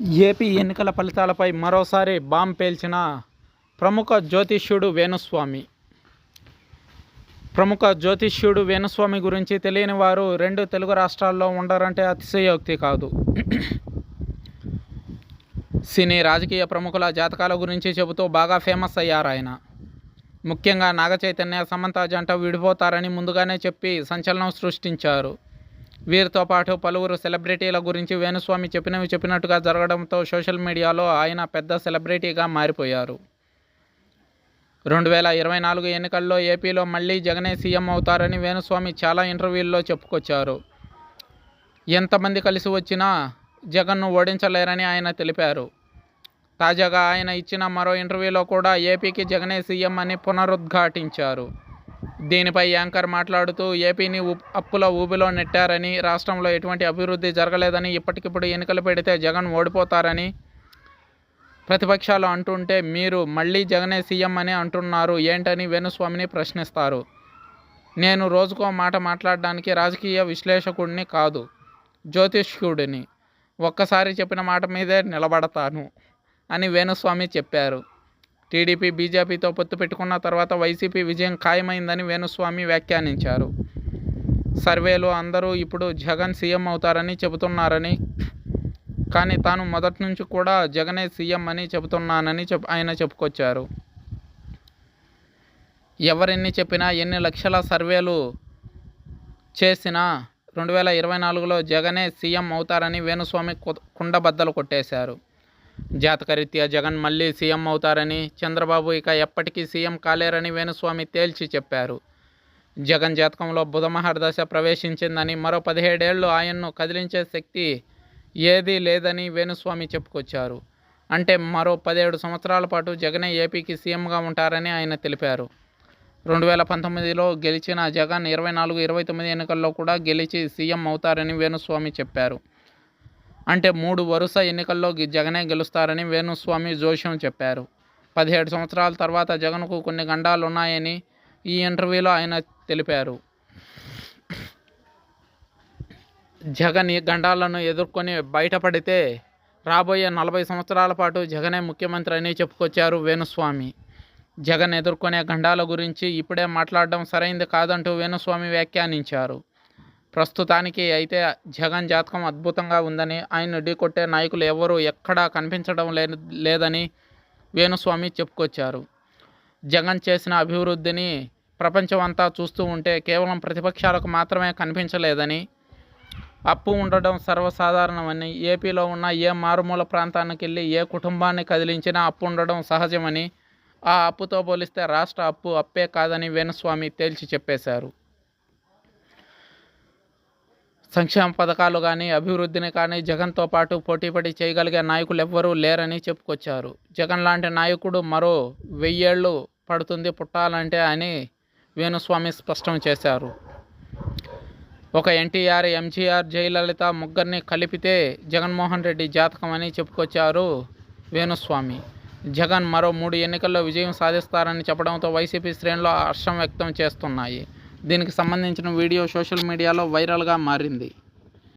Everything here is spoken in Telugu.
ఏపీ ఎన్నికల ఫలితాలపై మరోసారి బాంబ్ పేల్చిన ప్రముఖ జ్యోతిష్యుడు వేణుస్వామి. ప్రముఖ జ్యోతిష్యుడు వేణుస్వామి గురించి తెలియని వారు రెండు తెలుగు రాష్ట్రాల్లో ఉండరంటే అతిశయోక్తి కాదు. సినీ రాజకీయ ప్రముఖుల జాతకాల గురించి చెబుతూ బాగా ఫేమస్ అయ్యారు ఆయన. ముఖ్యంగా నాగ చైతన్య సమంత జంట విడిపోతారని ముందుగానే చెప్పి సంచలనం సృష్టించారు. వీరితో పాటు పలువురు సెలబ్రిటీల గురించి వేణుస్వామి చెప్పినవి చెప్పినట్టుగా జరగడంతో సోషల్ మీడియాలో ఆయన పెద్ద సెలబ్రిటీగా మారిపోయారు. రెండు వేల ఇరవై నాలుగు ఎన్నికల్లో ఏపీలో మళ్ళీ జగనే సీఎం అవుతారని వేణుస్వామి చాలా ఇంటర్వ్యూల్లో చెప్పుకొచ్చారు. ఎంతమంది కలిసి వచ్చినా జగన్ను ఓడించలేరని ఆయన తెలిపారు. తాజాగా ఆయన ఇచ్చిన మరో ఇంటర్వ్యూలో కూడా ఏపీకి జగనే సీఎం అని పునరుద్ఘాటించారు. దీనిపై యాంకర్ మాట్లాడుతూ ఏపీని అప్పుల ఊబిలో నెట్టారని రాష్ట్రంలో ఎటువంటి అభివృద్ధి జరగలేదని ఇప్పటికిప్పుడు ఎన్నికలు పెడితే జగన్ ఓడిపోతారని ప్రతిపక్షాలు అంటుంటే మీరు మళ్ళీ జగనే సీఎం అని అంటున్నారు ఏంటని వేణుస్వామిని ప్రశ్నిస్తారు. నేను రోజుకో మాట మాట్లాడడానికి రాజకీయ విశ్లేషకుడిని కాదు జ్యోతిష్కుడిని ఒక్కసారి చెప్పిన మాట మీదే నిలబడతాను అని వేణుస్వామి చెప్పారు. టీడీపీ బీజేపీతో పొత్తు పెట్టుకున్న తర్వాత వైసీపీ విజయం ఖాయమైందని వేణుస్వామి వ్యాఖ్యానించారు. సర్వేలు అందరూ ఇప్పుడు జగన్ సీఎం అవుతారని చెబుతున్నారని కానీ తాను మొదటి నుంచి కూడా జగనే సీఎం అని చెబుతున్నానని చెప్ ఆయన చెప్పుకొచ్చారు. ఎవరెన్ని చెప్పినా ఎన్ని లక్షల సర్వేలు చేసినా రెండు వేల ఇరవై నాలుగులో జగనే సీఎం అవుతారని వేణుస్వామి కు- కుండబద్దలు కొట్టేశారు. జాతకరీత్యా జగన్ మళ్ళీ సీఎం అవుతారని చంద్రబాబు ఇక ఎప్పటికీ సీఎం కాలేరని వేణుస్వామి తేల్చి చెప్పారు. జగన్ జాతకంలో బుధమహర్దశ ప్రవేశించిందని మరో పదిహేడేళ్ళు ఆయన్ను కదిలించే శక్తి ఏదీ లేదని వేణుస్వామి చెప్పుకొచ్చారు. అంటే మరో పదిహేడు సంవత్సరాల పాటు జగనే ఏపీకి సీఎంగా ఉంటారని ఆయన తెలిపారు. రెండు వేల పంతొమ్మిదిలో గెలిచిన జగన్ ఇరవై నాలుగు ఇరవై తొమ్మిది ఎన్నికల్లో కూడా గెలిచి సీఎం అవుతారని వేణుస్వామి చెప్పారు. అంటే మూడు వరుస ఎన్నికల్లో జగనే గెలుస్తారని వేణుస్వామి జోష్యం చెప్పారు. పదిహేడు సంవత్సరాల తర్వాత జగన్కు కొన్ని గండాలు ఉన్నాయని ఈ ఇంటర్వ్యూలో ఆయన తెలిపారు. జగన్ ఈ గండాలను ఎదుర్కొని బయటపడితే రాబోయే నలభై సంవత్సరాల పాటు జగనే ముఖ్యమంత్రి అని చెప్పుకొచ్చారు వేణుస్వామి. జగన్ ఎదుర్కొనే గండాల గురించి ఇప్పుడే మాట్లాడడం సరైంది కాదంటూ వేణుస్వామి వ్యాఖ్యానించారు. ప్రస్తుతానికి అయితే జగన్ జాతకం అద్భుతంగా ఉందని ఆయన ఢీకొట్టే నాయకులు ఎవరూ ఎక్కడా కనిపించడం లే లేదని వేణుస్వామి చెప్పుకొచ్చారు. జగన్ చేసిన అభివృద్ధిని ప్రపంచం అంతా చూస్తూ ఉంటే కేవలం ప్రతిపక్షాలకు మాత్రమే కనిపించలేదని అప్పు ఉండడం సర్వసాధారణమని ఏపీలో ఉన్న ఏ మారుమూల ప్రాంతానికి వెళ్ళి ఏ కుటుంబాన్ని కదిలించినా అప్పు ఉండడం సహజమని ఆ అప్పుతో పోలిస్తే రాష్ట్ర అప్పు అప్పే కాదని వేణుస్వామి తేల్చి చెప్పేశారు. సంక్షేమ పథకాలు కానీ అభివృద్ధిని కానీ జగన్తో పాటు పోటీపడి చేయగలిగే నాయకులు ఎవ్వరూ లేరని చెప్పుకొచ్చారు. జగన్ లాంటి నాయకుడు మరో వెయ్యేళ్ళు పడుతుంది పుట్టాలంటే అని వేణుస్వామి స్పష్టం చేశారు. ఒక ఎన్టీఆర్ ఎంజీఆర్ జయలలిత ముగ్గురిని కలిపితే జగన్మోహన్ రెడ్డి జాతకం అని చెప్పుకొచ్చారు వేణుస్వామి. జగన్ మరో మూడు ఎన్నికల్లో విజయం సాధిస్తారని చెప్పడంతో వైసీపీ శ్రేణులు హర్షం వ్యక్తం చేస్తున్నాయి. దీనికి సంబంధించిన వీడియో సోషల్ మీడియాలో వైరల్గా మారింది.